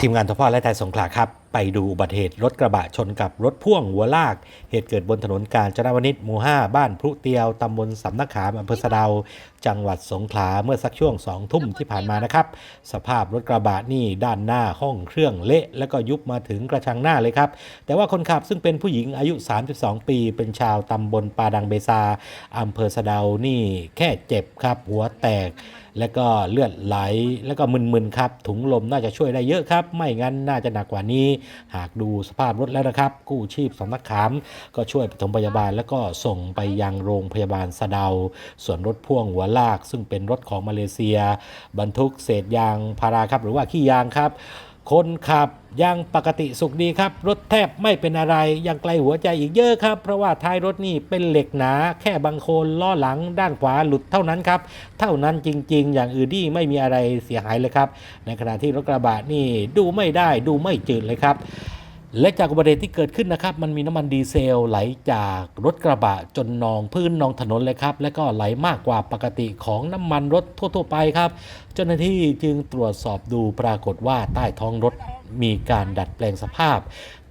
ทีมงานทพและไทยสงขลาครับไปดูอุบัติเหตุรถกระบะชนกับรถพ่วงหัวลาก เหตุเกิดบนถนนกาญจนวนิชหมู่5บ้านพรุเตียว ตำบลสำนักขามอำเภอสะดาว จังหวัดสงขลาเมื่อสักช่วง2ทุ่มที่ผ่านมานะครับ สภาพรถกระบะนี่ด้านหน้าห้องเครื่องเละ แล้วก็ยุบมาถึงกระชังหน้าเลยครับ แต่ว่าคนขับซึ่งเป็นผู้หญิงอายุ 32 ปี เป็นชาวตำบลปาดังเบซาอำเภอสะดาวนี่แค่เจ็บครับ หัวแตกแล้วก็เลือดไหล แล้วก็มึนๆครับ ถุงลมน่าจะช่วยได้เยอะครับ ไม่งั้นน่าจะหนักกว่านี้หากดูสภาพรถแล้วนะครับ กู้ชีพสำนักขาม ก็ช่วยปฐมพยาบาลแล้วก็ส่งไปยังโรงพยาบาลสะเดา ส่วนรถพ่วงหัวลาก ซึ่งเป็นรถของมาเลเซีย บรรทุกเศษยางพาราครับหรือว่าขี้ยางครับ คนขับยังปกติสุขดีครับ รถแทบไม่เป็นอะไรยังไกลหัวใจอีกเยอะครับ เพราะว่าท้ายรถนี่เป็นเหล็กหนา แค่บางโคนล้อหลังด้านขวาหลุดเท่านั้นครับ เท่านั้นจริง ๆ อย่างอื่นที่ไม่มีอะไรเสียหายเลยครับ ในขณะที่รถกระบะนี่ดูไม่ได้ดูไม่จืดเลยครับ และจากอุบัติเหตุที่เกิดขึ้นนะครับ มันมีน้ำมันดีเซลไหลจากรถกระบะจนนองพื้นนองถนนเลยครับ และก็ไหลมากกว่าปกติของน้ำมันรถทั่ว ๆ ไปครับ เจ้าหน้าที่จึงตรวจสอบดูปรากฏว่าใต้ท้องรถมีการดัดแปลงสภาพ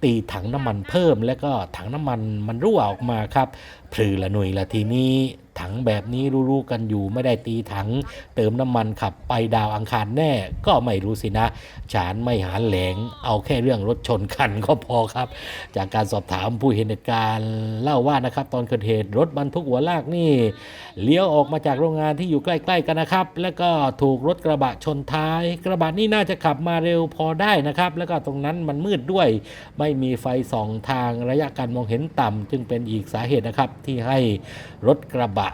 ตีถังน้ำมันเพิ่ม และก็ถังน้ำมันมันรั่วออกมาครับพลือละหน่วยละทีนี้ ถังแบบนี้รู้ๆกันอยู่ไม่ได้ตีถัง เติมน้ำมันขับไปดาวอังคารแน่ก็ไม่รู้สินะ ฉานไม่หาแหลง เอาแค่เรื่องรถชนกันก็พอครับ จากการสอบถามผู้เห็นเหตุการณ์เล่าว่านะครับ ตอนเกิดเหตุรถบรรทุกหัวลากนี่เลี้ยวออกมาจากโรงงานที่อยู่ใกล้ ๆกันนะครับ แล้วก็ถูกรถกระบะชนท้าย กระบะนี่น่าจะขับมาเร็วพอได้นะครับ แล้วก็ตรงนั้นมันมืดด้วย ไม่มีไฟส่องทางระยะการมองเห็นต่ำจึงเป็นอีกสาเหตุนะครับที่ให้รถกระบะ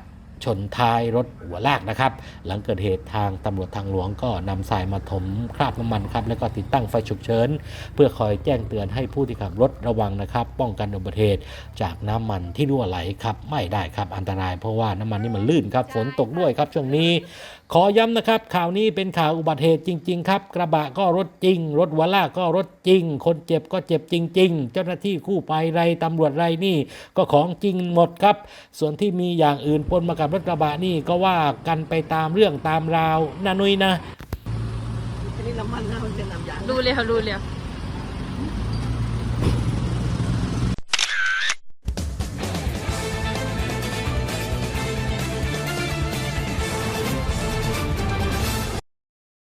ชนท้ายรถหัวลากนะครับ หลังเกิดเหตุทางตำรวจทางหลวงก็นำทรายมาถมคราบน้ำมันครับแล้วก็ติดตั้งไฟฉุกเฉินเพื่อคอยแจ้งเตือนให้ผู้ที่ขับรถระวังนะครับ ป้องกันอุบัติเหตุจากน้ำมันที่รั่วไหลครับไม่ได้ครับอันตราย เพราะว่าน้ำมันนี่มันลื่นครับฝนตกด้วยครับช่วงนี้ ขอย้ำนะครับ ข่าวนี้เป็นข่าวอุบัติเหตุจริง ๆ ครับ กระบะก็รถจริง รถหัวลากก็รถจริง คนเจ็บก็เจ็บจริง ๆ เจ้าหน้าที่กู้ภัยไรตำรวจไรนี่ ก็ของจริงหมดครับ ส่วนที่มีอย่างอื่นปนมากับรถกระบะนี่ก็ว่ากันไปตามเรื่องตามราวนะนุ้ยนะอันนี้น้ำมันนะมันเป็นน้ำยาง ดูเร็วดูเร็ว